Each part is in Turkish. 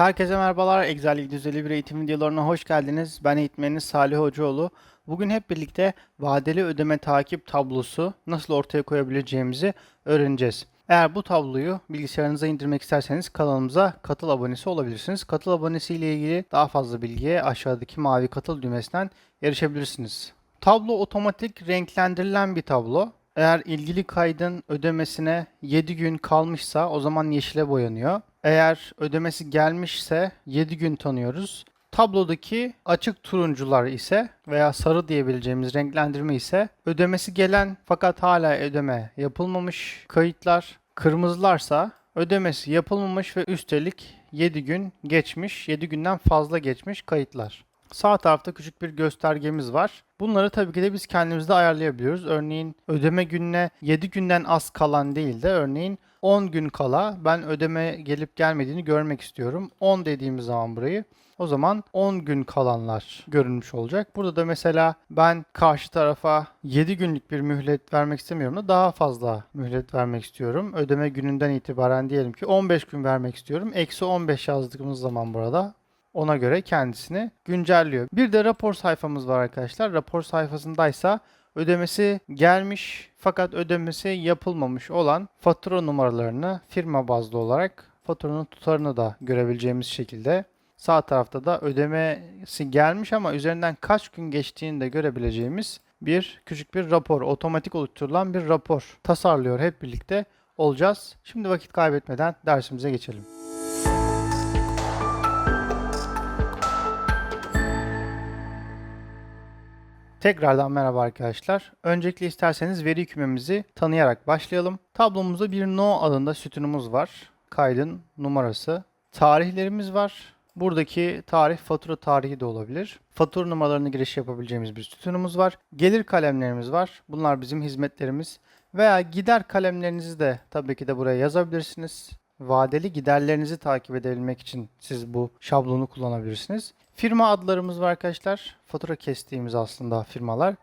Herkese merhabalar. Excel 751 eğitim videolarına hoş geldiniz. Ben eğitmeniniz Salih Hocaoğlu. Bugün hep birlikte vadeli ödeme takip tablosu nasıl ortaya koyabileceğimizi öğreneceğiz. Eğer bu tabloyu bilgisayarınıza indirmek isterseniz kanalımıza katıl abonesi olabilirsiniz. Katıl abonesi ile ilgili daha fazla bilgiye aşağıdaki mavi katıl düğmesinden erişebilirsiniz. Tablo otomatik renklendirilen bir tablo. Eğer ilgili kaydın ödemesine 7 gün kalmışsa o zaman yeşile boyanıyor. Eğer ödemesi gelmişse 7 gün tanıyoruz. Tablodaki açık turuncular ise veya sarı diyebileceğimiz renklendirme ise ödemesi gelen fakat hala ödeme yapılmamış kayıtlar. Kırmızılarsa ödemesi yapılmamış ve üstelik 7 gün geçmiş, 7 günden fazla geçmiş kayıtlar. Sağ tarafta küçük bir göstergemiz var. Bunları tabii ki de biz kendimizde ayarlayabiliyoruz. Örneğin ödeme gününe 7 günden az kalan değil de örneğin 10 gün kala ben ödeme gelip gelmediğini görmek istiyorum. 10 dediğimiz zaman burayı o zaman 10 gün kalanlar görünmüş olacak. Burada da mesela ben karşı tarafa 7 günlük bir mühlet vermek istemiyorum da daha fazla mühlet vermek istiyorum. Ödeme gününden itibaren diyelim ki 15 gün vermek istiyorum. Eksi 15 yazdığımız zaman burada ona göre kendisini güncelliyor. Bir de rapor sayfamız var arkadaşlar. Rapor sayfasındaysa ödemesi gelmiş fakat ödemesi yapılmamış olan fatura numaralarını firma bazlı olarak faturanın tutarını da görebileceğimiz şekilde sağ tarafta da ödemesi gelmiş ama üzerinden kaç gün geçtiğini de görebileceğimiz bir küçük bir rapor, otomatik oluşturulan bir rapor tasarlıyor hep birlikte olacağız. Şimdi vakit kaybetmeden dersimize geçelim. Tekrardan merhaba arkadaşlar. Öncelikle isterseniz veri kümemizi tanıyarak başlayalım. Tablomuzda bir no adında sütunumuz var. Kaydın numarası. Tarihlerimiz var. Buradaki tarih fatura tarihi de olabilir. Fatura numaralarını giriş yapabileceğimiz bir sütunumuz var. Gelir kalemlerimiz var. Bunlar bizim hizmetlerimiz. Veya gider kalemlerinizi de tabii ki de buraya yazabilirsiniz. Vadeli giderlerinizi takip edebilmek için siz bu şablonu kullanabilirsiniz. Firma adlarımız var arkadaşlar. Fatura kestiğimiz aslında firmalar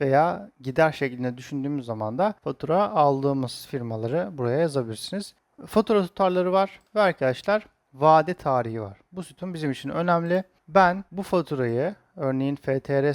veya gider şeklinde düşündüğümüz zaman da fatura aldığımız firmaları buraya yazabilirsiniz. Fatura tutarları var ve arkadaşlar vade tarihi var. Bu sütun bizim için önemli. Ben bu faturayı örneğin FTR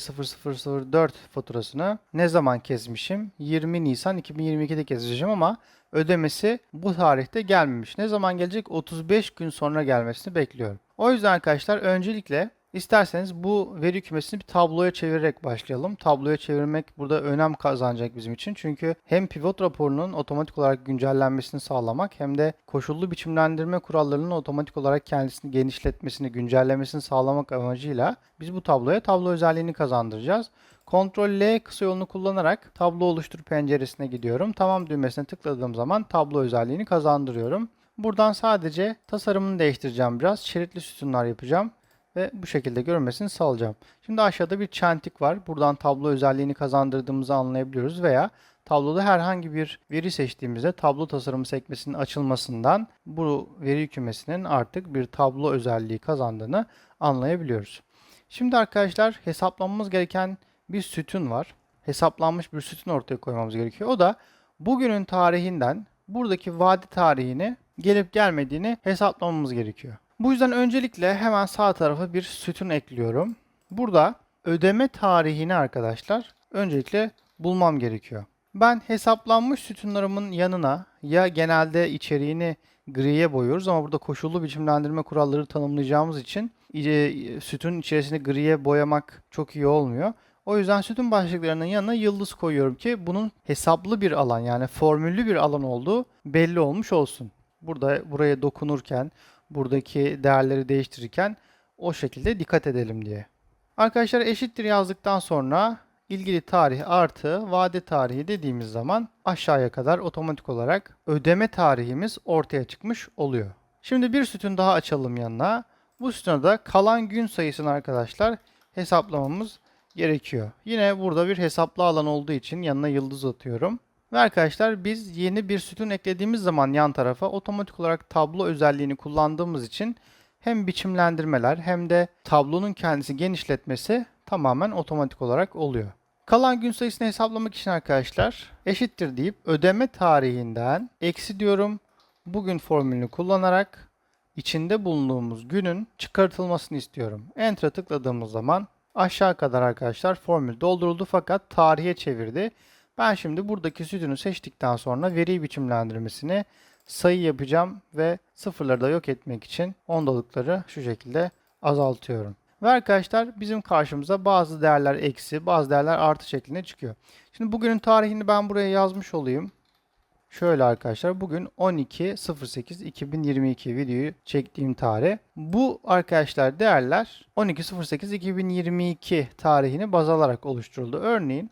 0004 faturasını ne zaman kesmişim? 20 Nisan 2022'de keseceğim ama ödemesi bu tarihte gelmemiş. Ne zaman gelecek? 35 gün sonra gelmesini bekliyorum. O yüzden arkadaşlar öncelikle İsterseniz bu veri kümesini bir tabloya çevirerek başlayalım. Tabloya çevirmek burada önem kazanacak bizim için. Çünkü hem pivot raporunun otomatik olarak güncellenmesini sağlamak hem de koşullu biçimlendirme kurallarının otomatik olarak kendisini genişletmesini, güncellemesini sağlamak amacıyla biz bu tabloya tablo özelliğini kazandıracağız. Ctrl L kısa yolunu kullanarak tablo oluştur penceresine gidiyorum. Tamam düğmesine tıkladığım zaman tablo özelliğini kazandırıyorum. Buradan sadece tasarımını değiştireceğim biraz. Şeritli sütunlar yapacağım ve bu şekilde görünmesini sağlayacağım. Şimdi aşağıda bir çentik var. Buradan tablo özelliğini kazandırdığımızı anlayabiliyoruz veya tabloda herhangi bir veri seçtiğimizde tablo tasarımı sekmesinin açılmasından bu veri kümesinin artık bir tablo özelliği kazandığını anlayabiliyoruz. Şimdi arkadaşlar hesaplanmamız gereken bir sütun var. Hesaplanmış bir sütun ortaya koymamız gerekiyor. O da bugünün tarihinden buradaki vade tarihini gelip gelmediğini hesaplamamız gerekiyor. Bu yüzden öncelikle hemen sağ tarafa bir sütun ekliyorum. Burada ödeme tarihini arkadaşlar öncelikle bulmam gerekiyor. Ben hesaplanmış sütunlarımın yanına ya genelde içeriğini griye boyuyoruz ama burada koşullu biçimlendirme kuralları tanımlayacağımız için sütun içerisini griye boyamak çok iyi olmuyor. O yüzden sütun başlıklarının yanına yıldız koyuyorum ki bunun hesaplı bir alan yani formüllü bir alan olduğu belli olmuş olsun. Burada buraya dokunurken buradaki değerleri değiştirirken o şekilde dikkat edelim diye. Arkadaşlar eşittir yazdıktan sonra ilgili tarih artı vade tarihi dediğimiz zaman aşağıya kadar otomatik olarak ödeme tarihimiz ortaya çıkmış oluyor. Şimdi bir sütun daha açalım yanına. Bu sütuna da kalan gün sayısını arkadaşlar hesaplamamız gerekiyor. Yine burada bir hesaplı alan olduğu için yanına yıldız atıyorum. Ve arkadaşlar biz yeni bir sütun eklediğimiz zaman yan tarafa otomatik olarak tablo özelliğini kullandığımız için hem biçimlendirmeler hem de tablonun kendisi genişletmesi tamamen otomatik olarak oluyor. Kalan gün sayısını hesaplamak için arkadaşlar eşittir deyip ödeme tarihinden eksi diyorum. Bugün formülünü kullanarak içinde bulunduğumuz günün çıkartılmasını istiyorum. Enter'a tıkladığımız zaman aşağı kadar arkadaşlar formül dolduruldu fakat tarihe çevirdi. Ben şimdi buradaki sütunu seçtikten sonra veri biçimlendirmesini sayı yapacağım ve sıfırları da yok etmek için ondalıkları şu şekilde azaltıyorum. Ve arkadaşlar bizim karşımıza bazı değerler eksi, bazı değerler artı şeklinde çıkıyor. Şimdi bugünün tarihini ben buraya yazmış olayım. Şöyle arkadaşlar bugün 12.08.2022 videoyu çektiğim tarih. Bu arkadaşlar değerler 12.08.2022 tarihini baz alarak oluşturuldu. Örneğin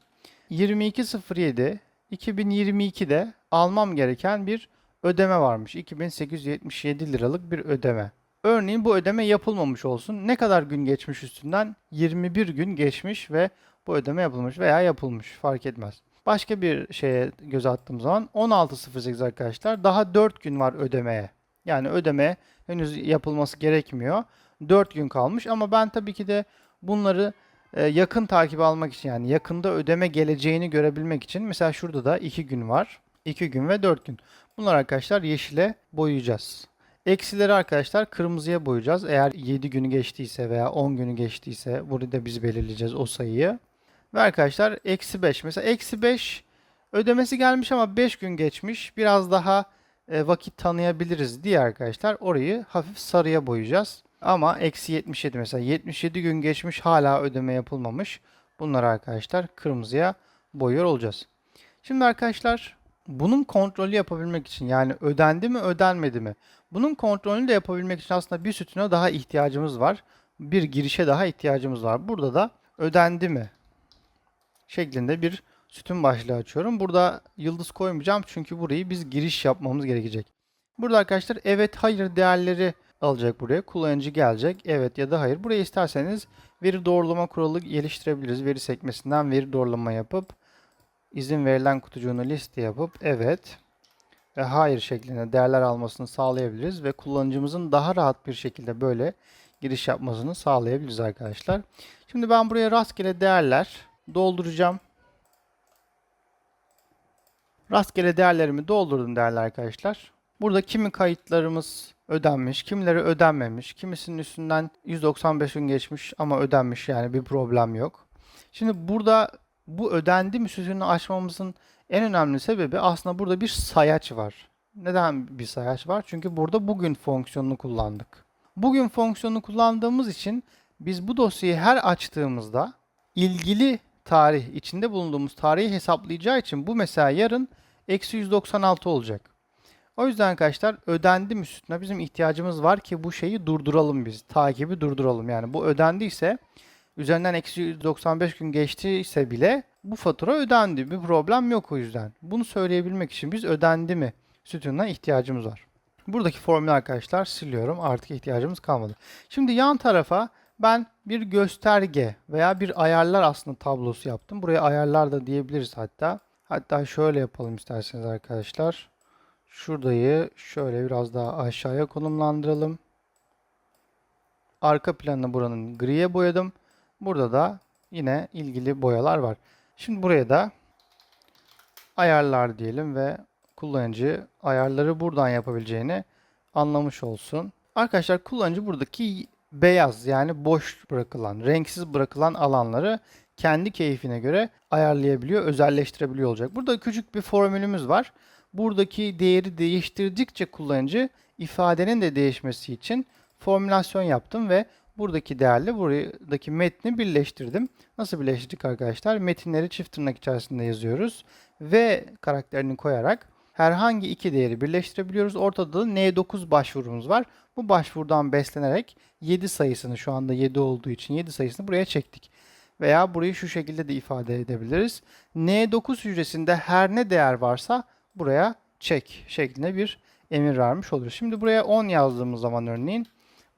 22.07 2022'de almam gereken bir ödeme varmış. 2877 liralık bir ödeme. Örneğin bu ödeme yapılmamış olsun. Ne kadar gün geçmiş üstünden? 21 gün geçmiş ve bu ödeme yapılmış veya yapılmış fark etmez. Başka bir şeye göz attığım zaman 16.08 arkadaşlar daha 4 gün var ödemeye. Yani ödeme henüz yapılması gerekmiyor. 4 gün kalmış ama ben tabii ki de bunları yakın takip almak için yani yakında ödeme geleceğini görebilmek için mesela şurada da 2 gün var. 2 gün ve 4 gün. Bunlar arkadaşlar yeşile boyayacağız. Eksileri arkadaşlar kırmızıya boyayacağız. Eğer 7 günü geçtiyse veya 10 günü geçtiyse burada biz belirleyeceğiz o sayıyı. Ve arkadaşlar eksi 5. Mesela eksi 5 ödemesi gelmiş ama 5 gün geçmiş. Biraz daha e, vakit tanıyabiliriz diye arkadaşlar orayı hafif sarıya boyayacağız. Ama eksi 77 mesela 77 gün geçmiş hala ödeme yapılmamış. Bunları arkadaşlar kırmızıya boyuyor olacağız. Şimdi arkadaşlar bunun kontrolü yapabilmek için yani ödendi mi ödenmedi mi? Bunun kontrolünü de yapabilmek için aslında bir sütuna daha ihtiyacımız var. Bir girişe daha ihtiyacımız var. Burada da ödendi mi şeklinde bir sütun başlığı açıyorum. Burada yıldız koymayacağım çünkü burayı biz giriş yapmamız gerekecek. Burada arkadaşlar evet hayır değerleri alacak buraya. Kullanıcı gelecek evet ya da hayır. Buraya isterseniz veri doğrulama kuralı geliştirebiliriz. Veri sekmesinden veri doğrulama yapıp izin verilen kutucuğunu liste yapıp evet ve hayır şeklinde değerler almasını sağlayabiliriz ve kullanıcımızın daha rahat bir şekilde böyle giriş yapmasını sağlayabiliriz arkadaşlar. Şimdi ben buraya rastgele değerler dolduracağım. Rastgele değerlerimi doldurdum değerli arkadaşlar. Burada kimi kayıtlarımız ödenmiş, kimileri ödenmemiş, kimisinin üstünden 195 gün geçmiş ama ödenmiş yani bir problem yok. Şimdi burada bu ödendi mi sütununu açmamızın en önemli sebebi aslında burada bir sayaç var. Neden bir sayaç var? Çünkü burada bugün fonksiyonunu kullandık. Bugün fonksiyonunu kullandığımız için biz bu dosyayı her açtığımızda ilgili tarih, içinde bulunduğumuz tarihi hesaplayacağı için bu mesela yarın eksi 196 olacak. O yüzden arkadaşlar ödendi mi sütuna bizim ihtiyacımız var ki bu şeyi durduralım biz. Takibi durduralım. Yani bu ödendiyse üzerinden eksi 195 gün geçtiyse bile bu fatura ödendi. Bir problem yok o yüzden. Bunu söyleyebilmek için biz ödendi mi sütununa ihtiyacımız var. Buradaki formülü arkadaşlar siliyorum. Artık ihtiyacımız kalmadı. Şimdi yan tarafa ben bir gösterge veya bir ayarlar aslında tablosu yaptım. Buraya ayarlar da diyebiliriz hatta. Hatta şöyle yapalım isterseniz arkadaşlar. Şuradayı şöyle biraz daha aşağıya konumlandıralım. Arka planını buranın griye boyadım. Burada da yine ilgili boyalar var. Şimdi buraya da ayarlar diyelim ve kullanıcı ayarları buradan yapabileceğini anlamış olsun. Arkadaşlar kullanıcı buradaki beyaz yani boş bırakılan, renksiz bırakılan alanları kendi keyfine göre ayarlayabiliyor, özelleştirebiliyor olacak. Burada küçük bir formülümüz var. Buradaki değeri değiştirdikçe kullanıcı ifadenin de değişmesi için formülasyon yaptım ve buradaki değerle buradaki metni birleştirdim. Nasıl birleştirdik arkadaşlar? Metinleri çift tırnak içerisinde yazıyoruz ve karakterini koyarak herhangi iki değeri birleştirebiliyoruz. Ortada da N9 başvurumuz var. Bu başvurudan beslenerek 7 sayısını şu anda 7 olduğu için 7 sayısını buraya çektik. Veya burayı şu şekilde de ifade edebiliriz. N9 hücresinde her ne değer varsa buraya çek şeklinde bir emir vermiş oluruz. Şimdi buraya 10 yazdığımız zaman örneğin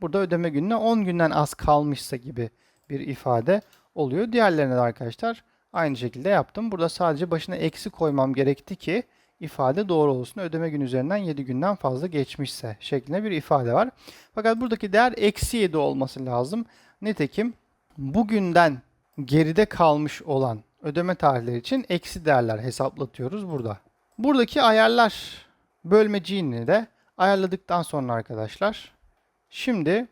burada ödeme gününe 10 günden az kalmışsa gibi bir ifade oluyor. Diğerlerine de arkadaşlar aynı şekilde yaptım. Burada sadece başına eksi koymam gerekti ki ifade doğru olsun. Ödeme gün üzerinden 7 günden fazla geçmişse şeklinde bir ifade var. Fakat buradaki değer eksi 7 olması lazım. Nitekim bugünden geride kalmış olan ödeme tarihleri için eksi değerler hesaplatıyoruz burada. Buradaki ayarlar bölmeciğini de ayarladıktan sonra arkadaşlar Şimdi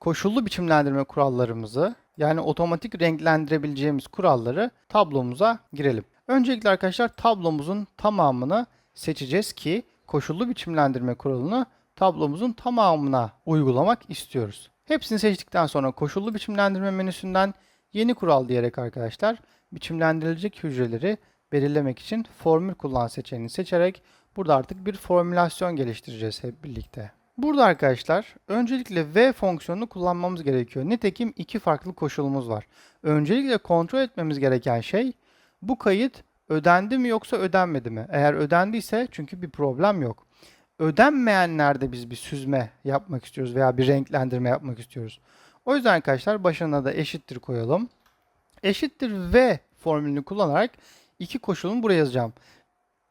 koşullu biçimlendirme kurallarımızı yani otomatik renklendirebileceğimiz kuralları tablomuza girelim. Öncelikle arkadaşlar tablomuzun tamamını seçeceğiz ki koşullu biçimlendirme kuralını tablomuzun tamamına uygulamak istiyoruz. Hepsini seçtikten sonra koşullu biçimlendirme menüsünden yeni kural diyerek arkadaşlar biçimlendirilecek hücreleri belirlemek için formül kullan seçeneğini seçerek burada artık bir formülasyon geliştireceğiz hep birlikte. Burada arkadaşlar öncelikle v fonksiyonunu kullanmamız gerekiyor. Nitekim iki farklı koşulumuz var. Öncelikle kontrol etmemiz gereken şey bu kayıt ödendi mi yoksa ödenmedi mi? Eğer ödendiyse çünkü bir problem yok. Ödenmeyenlerde biz bir süzme yapmak istiyoruz veya bir renklendirme yapmak istiyoruz. O yüzden arkadaşlar başına da eşittir koyalım. Eşittir v formülünü kullanarak iki koşulumu buraya yazacağım.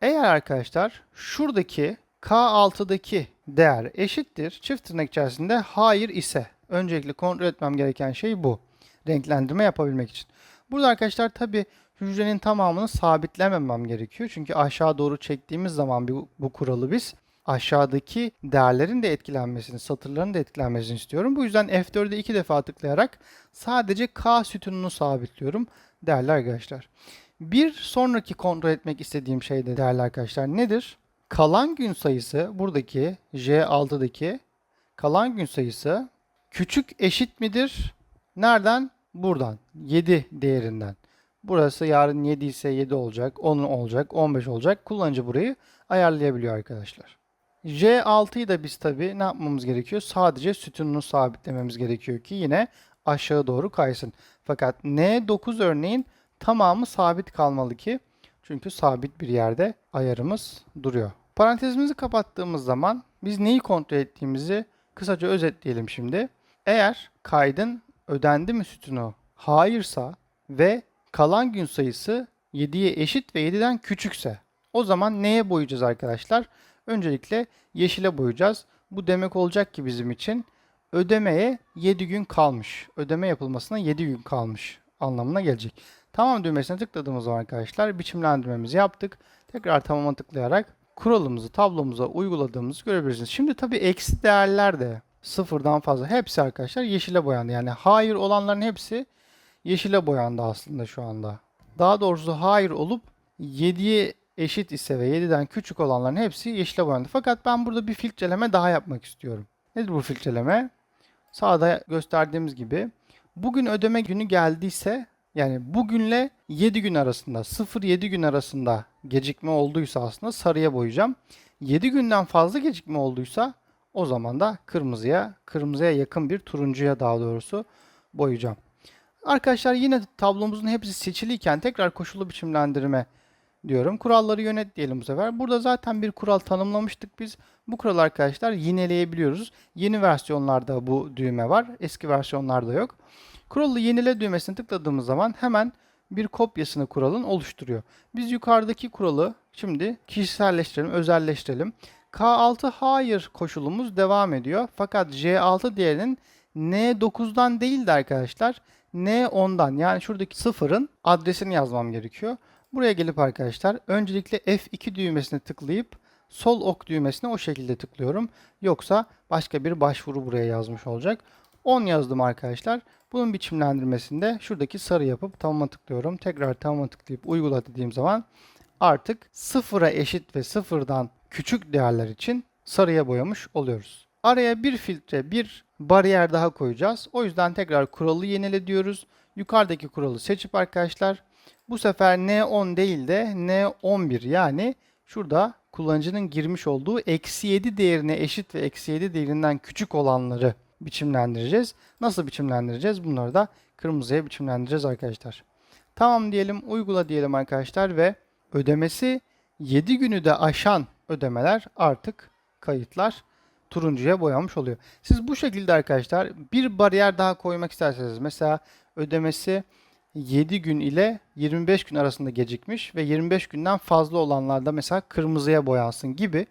Eğer arkadaşlar şuradaki K6'daki değer eşittir çift tırnak içerisinde hayır ise öncelikle kontrol etmem gereken şey bu. Renklendirme yapabilmek için. Burada arkadaşlar tabi hücrenin tamamını sabitlememem gerekiyor. Çünkü aşağı doğru çektiğimiz zaman bu, bu kuralı biz aşağıdaki değerlerin de etkilenmesini, satırların da etkilenmesini istiyorum. Bu yüzden F4'e iki defa tıklayarak sadece K sütununu sabitliyorum değerli arkadaşlar. Bir sonraki kontrol etmek istediğim şey de değerli arkadaşlar nedir? Kalan gün sayısı buradaki J6'daki kalan gün sayısı küçük eşit midir? Nereden? Buradan. 7 değerinden. Burası yarın 7 ise 7 olacak, 10 olacak, 15 olacak. Kullanıcı burayı ayarlayabiliyor arkadaşlar. J6'yı da biz tabii ne yapmamız gerekiyor? Sadece sütununu sabitlememiz gerekiyor ki yine aşağı doğru kaysın. Fakat N9 örneğin tamamı sabit kalmalı ki çünkü sabit bir yerde ayarımız duruyor. Parantezimizi kapattığımız zaman biz neyi kontrol ettiğimizi kısaca özetleyelim şimdi. Eğer kaydın ödendi mi sütunu hayırsa ve kalan gün sayısı 7'ye eşit ve 7'den küçükse o zaman neye boyayacağız arkadaşlar? Öncelikle yeşile boyayacağız. Bu demek olacak ki bizim için ödemeye 7 gün kalmış. Ödeme yapılmasına 7 gün kalmış anlamına gelecek. Tamam düğmesine tıkladığımız zaman arkadaşlar biçimlendirmemizi yaptık. Tekrar tamama tıklayarak kuralımızı tablomuza uyguladığımızı görebilirsiniz. Şimdi tabii eksi değerler de sıfırdan fazla hepsi arkadaşlar yeşile boyandı. Yani hayır olanların hepsi yeşile boyandı aslında şu anda. Daha doğrusu hayır olup 7'ye eşit ise ve 7'den küçük olanların hepsi yeşile boyandı. Fakat ben burada bir filtreleme daha yapmak istiyorum. Nedir bu filtreleme? Sağda gösterdiğimiz gibi bugün ödeme günü geldiyse yani bugünle 7 gün arasında 0-7 gün arasında gecikme olduysa aslında sarıya boyayacağım. 7 günden fazla gecikme olduysa o zaman da kırmızıya, kırmızıya yakın bir turuncuya daha doğrusu boyayacağım. Arkadaşlar yine tablomuzun hepsi seçiliyken tekrar koşullu biçimlendirme diyorum. Kuralları yönet diyelim bu sefer. Burada zaten bir kural tanımlamıştık biz. Bu kural arkadaşlar yineleyebiliyoruz. Yeni versiyonlarda bu düğme var. Eski versiyonlarda yok. Kuralı yenile düğmesini tıkladığımız zaman hemen bir kopyasını kuralın oluşturuyor. Biz yukarıdaki kuralı şimdi kişiselleştirelim, özelleştirelim. K6 hayır koşulumuz devam ediyor. Fakat J6 değerinin N9'dan değil de arkadaşlar N10'dan yani şuradaki sıfırın adresini yazmam gerekiyor. Buraya gelip arkadaşlar öncelikle F2 düğmesine tıklayıp sol ok düğmesine o şekilde tıklıyorum. Yoksa başka bir başvuru buraya yazmış olacak. 10 yazdım arkadaşlar. Bunun biçimlendirmesinde şuradaki sarı yapıp tamama tıklıyorum. Tekrar tamama tıklayıp uygula dediğim zaman artık sıfıra eşit ve sıfırdan küçük değerler için sarıya boyamış oluyoruz. Araya bir filtre, bir bariyer daha koyacağız. O yüzden tekrar kuralı yenile diyoruz. Yukarıdaki kuralı seçip arkadaşlar bu sefer N10 değil de N11 yani şurada kullanıcının girmiş olduğu eksi 7 değerine eşit ve eksi 7 değerinden küçük olanları biçimlendireceğiz. Nasıl biçimlendireceğiz? Bunları da kırmızıya biçimlendireceğiz arkadaşlar. Tamam diyelim, uygula diyelim arkadaşlar ve ödemesi 7 günü de aşan ödemeler artık kayıtlar turuncuya boyanmış oluyor. Siz bu şekilde arkadaşlar bir bariyer daha koymak isterseniz mesela ödemesi 7 gün ile 25 gün arasında gecikmiş ve 25 günden fazla olanlarda mesela kırmızıya boyansın gibi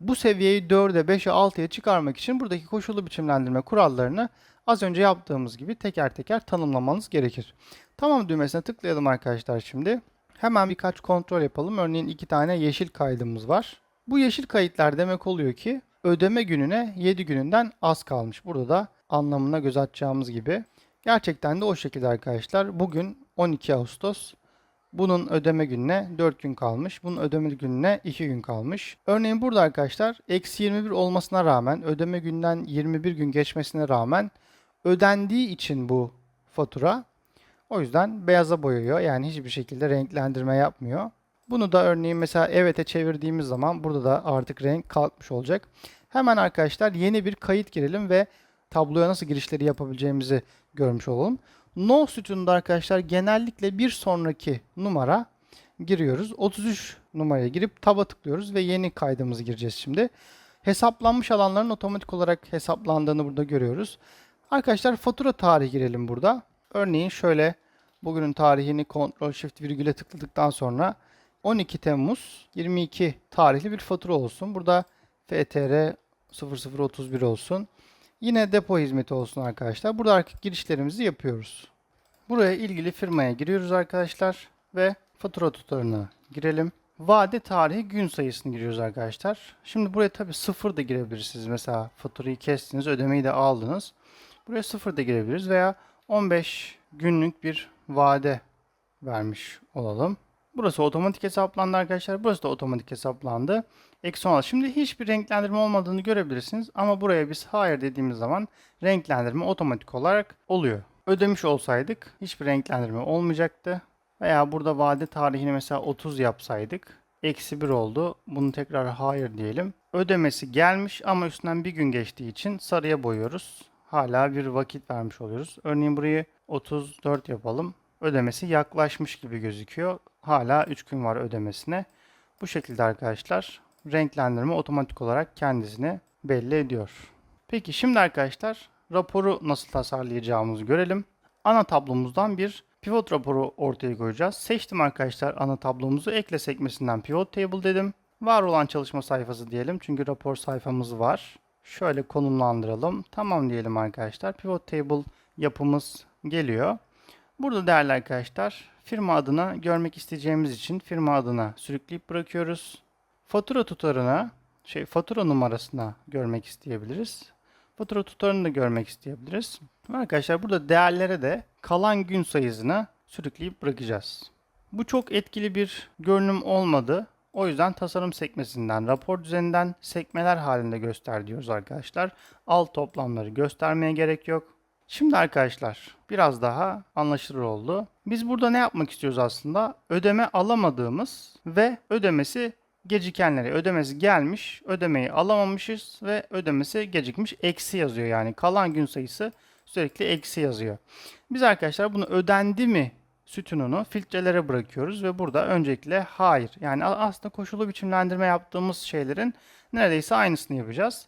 bu seviyeyi 4'e, 5'e, 6'ya çıkarmak için buradaki koşullu biçimlendirme kurallarını az önce yaptığımız gibi teker teker tanımlamanız gerekir. Tamam düğmesine tıklayalım arkadaşlar şimdi. Hemen birkaç kontrol yapalım. Örneğin iki tane yeşil kaydımız var. Bu yeşil kayıtlar demek oluyor ki ödeme gününe 7 gününden az kalmış. Burada da anlamına göz atacağımız gibi. Gerçekten de o şekilde arkadaşlar. Bugün 12 Ağustos. Bunun ödeme gününe 4 gün kalmış. Bunun ödeme gününe 2 gün kalmış. Örneğin burada arkadaşlar eksi 21 olmasına rağmen ödeme günden 21 gün geçmesine rağmen ödendiği için bu fatura o yüzden beyaza boyuyor. Yani hiçbir şekilde renklendirme yapmıyor. Bunu da örneğin mesela evet'e çevirdiğimiz zaman burada da artık renk kalkmış olacak. Hemen arkadaşlar yeni bir kayıt girelim ve tabloya nasıl girişleri yapabileceğimizi görmüş olalım. No sütununda arkadaşlar genellikle bir sonraki numara giriyoruz. 33 numaraya girip taba tıklıyoruz ve yeni kaydımızı gireceğiz şimdi. Hesaplanmış alanların otomatik olarak hesaplandığını burada görüyoruz. Arkadaşlar fatura tarihi girelim burada. Örneğin şöyle bugünün tarihini Ctrl Shift virgüle tıkladıktan sonra 12 Temmuz 22 tarihli bir fatura olsun. Burada FTR 0031 olsun. Yine depo hizmeti olsun arkadaşlar. Burada artık girişlerimizi yapıyoruz. Buraya ilgili firmaya giriyoruz arkadaşlar ve fatura tutarına girelim. Vade tarihi gün sayısını giriyoruz arkadaşlar. Şimdi buraya tabi sıfır da girebilirsiniz. Mesela faturayı kestiniz, ödemeyi de aldınız. Buraya sıfır da girebiliriz veya 15 günlük bir vade vermiş olalım. Burası otomatik hesaplandı arkadaşlar. Burası da otomatik hesaplandı. Eksi 16. Şimdi hiçbir renklendirme olmadığını görebilirsiniz. Ama buraya biz hayır dediğimiz zaman renklendirme otomatik olarak oluyor. Ödemiş olsaydık hiçbir renklendirme olmayacaktı. Veya burada vade tarihini mesela 30 yapsaydık. Eksi 1 oldu. Bunu tekrar hayır diyelim. Ödemesi gelmiş ama üstünden bir gün geçtiği için sarıya boyuyoruz. Hala bir vakit vermiş oluyoruz. Örneğin burayı 34 yapalım. Ödemesi yaklaşmış gibi gözüküyor. Hala 3 gün var ödemesine. Bu şekilde arkadaşlar renklendirme otomatik olarak kendisini belli ediyor. Peki şimdi arkadaşlar raporu nasıl tasarlayacağımızı görelim. Ana tablomuzdan bir pivot raporu ortaya koyacağız. Seçtim arkadaşlar ana tablomuzu. Ekle sekmesinden pivot table dedim. Var olan çalışma sayfası diyelim. Çünkü rapor sayfamız var. Şöyle konumlandıralım. Tamam diyelim arkadaşlar. Pivot table yapımız geliyor. Burada değerli arkadaşlar firma adına görmek isteyeceğimiz için firma adına sürükleyip bırakıyoruz. Fatura tutarına, şey fatura numarasına görmek isteyebiliriz. Fatura tutarını da görmek isteyebiliriz. Arkadaşlar burada değerlere de kalan gün sayısını sürükleyip bırakacağız. Bu çok etkili bir görünüm olmadı. O yüzden tasarım sekmesinden, rapor düzeninden sekmeler halinde göster diyoruz arkadaşlar. Alt toplamları göstermeye gerek yok. Şimdi arkadaşlar biraz daha anlaşılır oldu. Biz burada ne yapmak istiyoruz aslında? Ödeme alamadığımız ve ödemesi gecikenleri ödemesi gelmiş, ödemeyi alamamışız ve ödemesi gecikmiş eksi yazıyor yani kalan gün sayısı sürekli eksi yazıyor. Biz arkadaşlar bunu ödendi mi sütununu filtrelere bırakıyoruz ve burada öncelikle hayır yani aslında koşulu biçimlendirme yaptığımız şeylerin neredeyse aynısını yapacağız.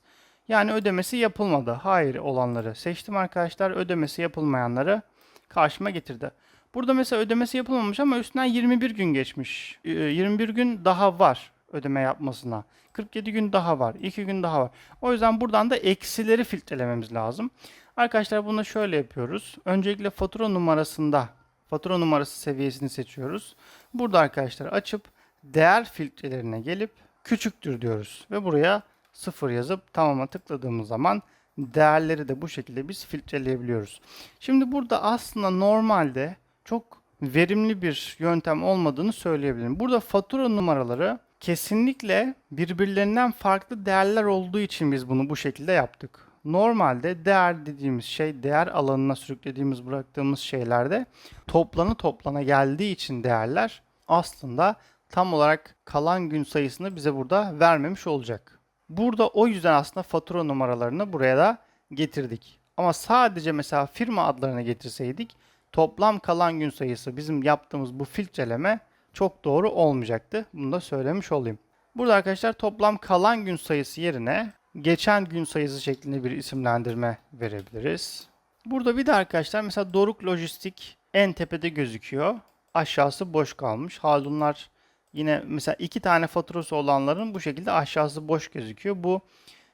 Yani ödemesi yapılmadı. Hayır olanları seçtim arkadaşlar. Ödemesi yapılmayanları karşıma getirdi. Burada mesela ödemesi yapılmamış ama üstünden 21 gün geçmiş. 21 ee, gün daha var ödeme yapmasına. 47 gün daha var. 2 gün daha var. O yüzden buradan da eksileri filtrelememiz lazım. Arkadaşlar bunu şöyle yapıyoruz. Öncelikle fatura numarasında fatura numarası seviyesini seçiyoruz. Burada arkadaşlar açıp değer filtrelerine gelip küçüktür diyoruz. Ve buraya 0 yazıp tamama tıkladığımız zaman değerleri de bu şekilde biz filtreleyebiliyoruz. Şimdi burada aslında normalde çok verimli bir yöntem olmadığını söyleyebilirim. Burada fatura numaraları kesinlikle birbirlerinden farklı değerler olduğu için biz bunu bu şekilde yaptık. Normalde değer dediğimiz şey değer alanına sürüklediğimiz bıraktığımız şeylerde toplanı toplana geldiği için değerler aslında tam olarak kalan gün sayısını bize burada vermemiş olacak. Burada o yüzden aslında fatura numaralarını buraya da getirdik. Ama sadece mesela firma adlarını getirseydik toplam kalan gün sayısı bizim yaptığımız bu filtreleme çok doğru olmayacaktı. Bunu da söylemiş olayım. Burada arkadaşlar toplam kalan gün sayısı yerine geçen gün sayısı şeklinde bir isimlendirme verebiliriz. Burada bir de arkadaşlar mesela Doruk Lojistik en tepede gözüküyor. Aşağısı boş kalmış. Haldunlar Yine mesela iki tane faturası olanların bu şekilde aşağısı boş gözüküyor. Bu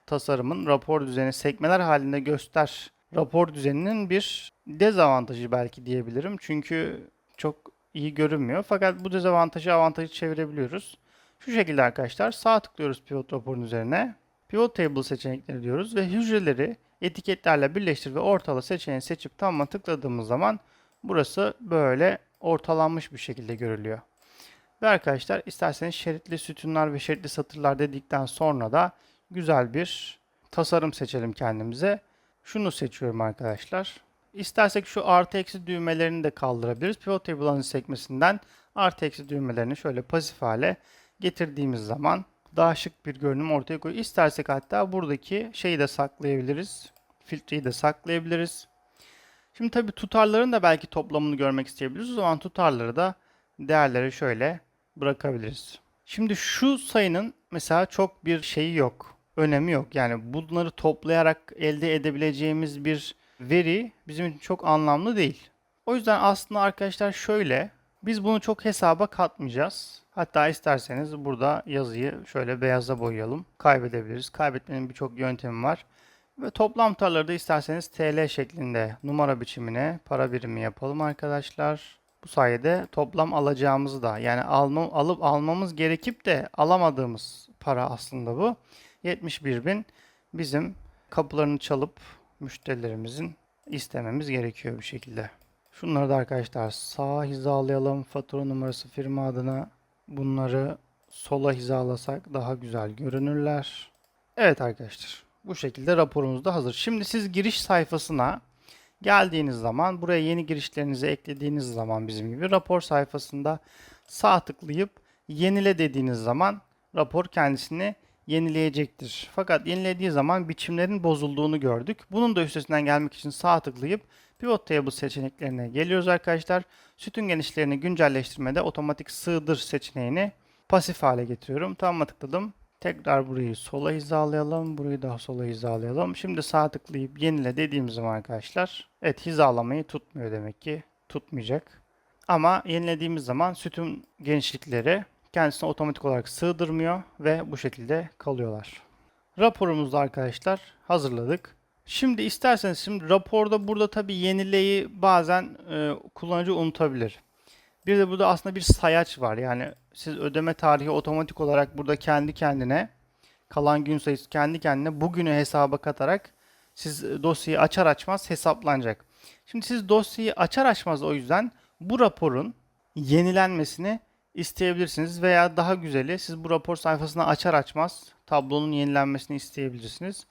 tasarımın rapor düzeni sekmeler halinde göster rapor düzeninin bir dezavantajı belki diyebilirim. Çünkü çok iyi görünmüyor. Fakat bu dezavantajı avantajı çevirebiliyoruz. Şu şekilde arkadaşlar sağ tıklıyoruz pivot raporun üzerine. Pivot Table seçenekleri diyoruz ve hücreleri etiketlerle birleştir ve ortala seçeneğini seçip tamama tıkladığımız zaman burası böyle ortalanmış bir şekilde görülüyor. Ve arkadaşlar isterseniz şeritli sütunlar ve şeritli satırlar dedikten sonra da güzel bir tasarım seçelim kendimize. Şunu seçiyorum arkadaşlar. İstersek şu artı eksi düğmelerini de kaldırabiliriz. Pivot Table sekmesinden artı eksi düğmelerini şöyle pasif hale getirdiğimiz zaman daha şık bir görünüm ortaya koyuyor. İstersek hatta buradaki şeyi de saklayabiliriz. Filtreyi de saklayabiliriz. Şimdi tabii tutarların da belki toplamını görmek isteyebiliriz. O zaman tutarları da değerleri şöyle bırakabiliriz. Şimdi şu sayının mesela çok bir şeyi yok. Önemi yok. Yani bunları toplayarak elde edebileceğimiz bir veri bizim için çok anlamlı değil. O yüzden aslında arkadaşlar şöyle biz bunu çok hesaba katmayacağız. Hatta isterseniz burada yazıyı şöyle beyaza boyayalım. Kaybedebiliriz. Kaybetmenin birçok yöntemi var. Ve toplam tutarları da isterseniz TL şeklinde numara biçimine para birimi yapalım arkadaşlar. Bu sayede toplam alacağımızı da yani alma, alıp almamız gerekip de alamadığımız para aslında bu. 71 bin bizim kapılarını çalıp müşterilerimizin istememiz gerekiyor bir şekilde. Şunları da arkadaşlar sağa hizalayalım. Fatura numarası firma adına bunları sola hizalasak daha güzel görünürler. Evet arkadaşlar bu şekilde raporumuz da hazır. Şimdi siz giriş sayfasına geldiğiniz zaman buraya yeni girişlerinizi eklediğiniz zaman bizim gibi rapor sayfasında sağ tıklayıp yenile dediğiniz zaman rapor kendisini yenileyecektir. Fakat yenilediği zaman biçimlerin bozulduğunu gördük. Bunun da üstesinden gelmek için sağ tıklayıp Pivot Table seçeneklerine geliyoruz arkadaşlar. Sütun genişlerini güncelleştirmede otomatik sığdır seçeneğini pasif hale getiriyorum. Tamam tıkladım. Tekrar burayı sola hizalayalım. Burayı daha sola hizalayalım. Şimdi sağ tıklayıp yenile dediğimiz zaman arkadaşlar evet hizalamayı tutmuyor demek ki. Tutmayacak. Ama yenilediğimiz zaman sütun genişlikleri kendisine otomatik olarak sığdırmıyor ve bu şekilde kalıyorlar. Raporumuzu arkadaşlar hazırladık. Şimdi isterseniz şimdi raporda burada tabi yenileyi bazen e, kullanıcı unutabilir. Bir de burada aslında bir sayaç var. Yani siz ödeme tarihi otomatik olarak burada kendi kendine kalan gün sayısı kendi kendine bugünü hesaba katarak siz dosyayı açar açmaz hesaplanacak. Şimdi siz dosyayı açar açmaz o yüzden bu raporun yenilenmesini isteyebilirsiniz veya daha güzeli siz bu rapor sayfasını açar açmaz tablonun yenilenmesini isteyebilirsiniz.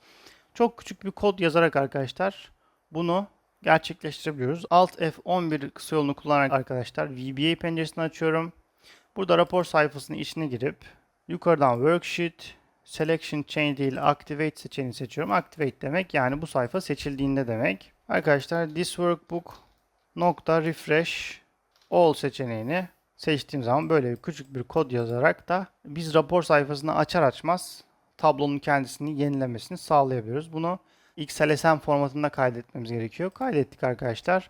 Çok küçük bir kod yazarak arkadaşlar bunu gerçekleştirebiliyoruz. Alt F11 kısa yolunu kullanarak arkadaşlar VBA penceresini açıyorum. Burada rapor sayfasının içine girip yukarıdan Worksheet, Selection Change değil Activate seçeneğini seçiyorum. Activate demek yani bu sayfa seçildiğinde demek. Arkadaşlar this workbook nokta refresh all seçeneğini seçtiğim zaman böyle küçük bir kod yazarak da biz rapor sayfasını açar açmaz tablonun kendisini yenilemesini sağlayabiliyoruz. Bunu XLSM formatında kaydetmemiz gerekiyor. Kaydettik arkadaşlar.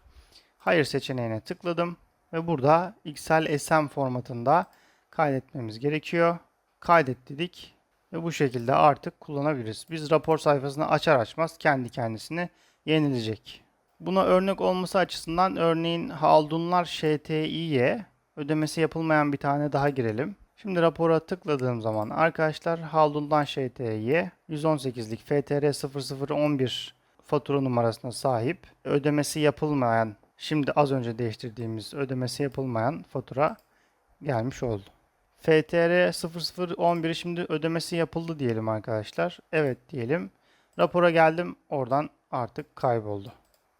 Hayır seçeneğine tıkladım ve burada XLSM formatında kaydetmemiz gerekiyor. Kaydet dedik ve bu şekilde artık kullanabiliriz. Biz rapor sayfasını açar açmaz kendi kendisini yenilecek. Buna örnek olması açısından örneğin Haldunlar ŞTİ'ye ödemesi yapılmayan bir tane daha girelim. Şimdi rapora tıkladığım zaman arkadaşlar Haldun'dan ŞT'ye 118'lik FTR 0011 fatura numarasına sahip ödemesi yapılmayan şimdi az önce değiştirdiğimiz ödemesi yapılmayan fatura gelmiş oldu. FTR 0011 şimdi ödemesi yapıldı diyelim arkadaşlar. Evet diyelim. Rapora geldim. Oradan artık kayboldu.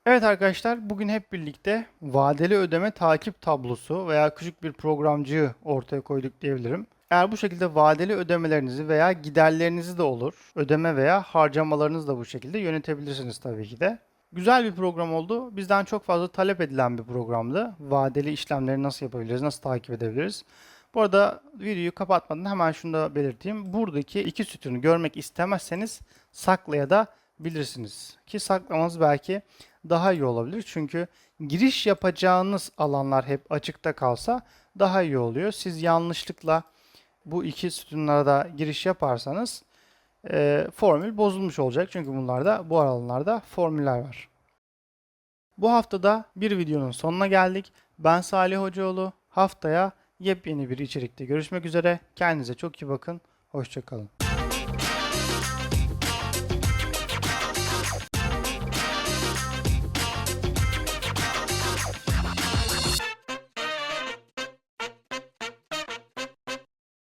Evet arkadaşlar bugün hep birlikte vadeli ödeme takip tablosu veya küçük bir programcıyı ortaya koyduk diyebilirim. Eğer bu şekilde vadeli ödemelerinizi veya giderlerinizi de olur, ödeme veya harcamalarınızı da bu şekilde yönetebilirsiniz tabii ki de. Güzel bir program oldu. Bizden çok fazla talep edilen bir programdı. Vadeli işlemleri nasıl yapabiliriz, nasıl takip edebiliriz? Bu arada videoyu kapatmadan hemen şunu da belirteyim. Buradaki iki sütunu görmek istemezseniz saklaya da bilirsiniz. Ki saklamanız belki daha iyi olabilir. Çünkü giriş yapacağınız alanlar hep açıkta kalsa daha iyi oluyor. Siz yanlışlıkla bu iki sütunlara da giriş yaparsanız e, formül bozulmuş olacak. Çünkü bunlarda bu alanlarda formüller var. Bu haftada bir videonun sonuna geldik. Ben Salih Hocaoğlu. Haftaya yepyeni bir içerikte görüşmek üzere. Kendinize çok iyi bakın. Hoşçakalın.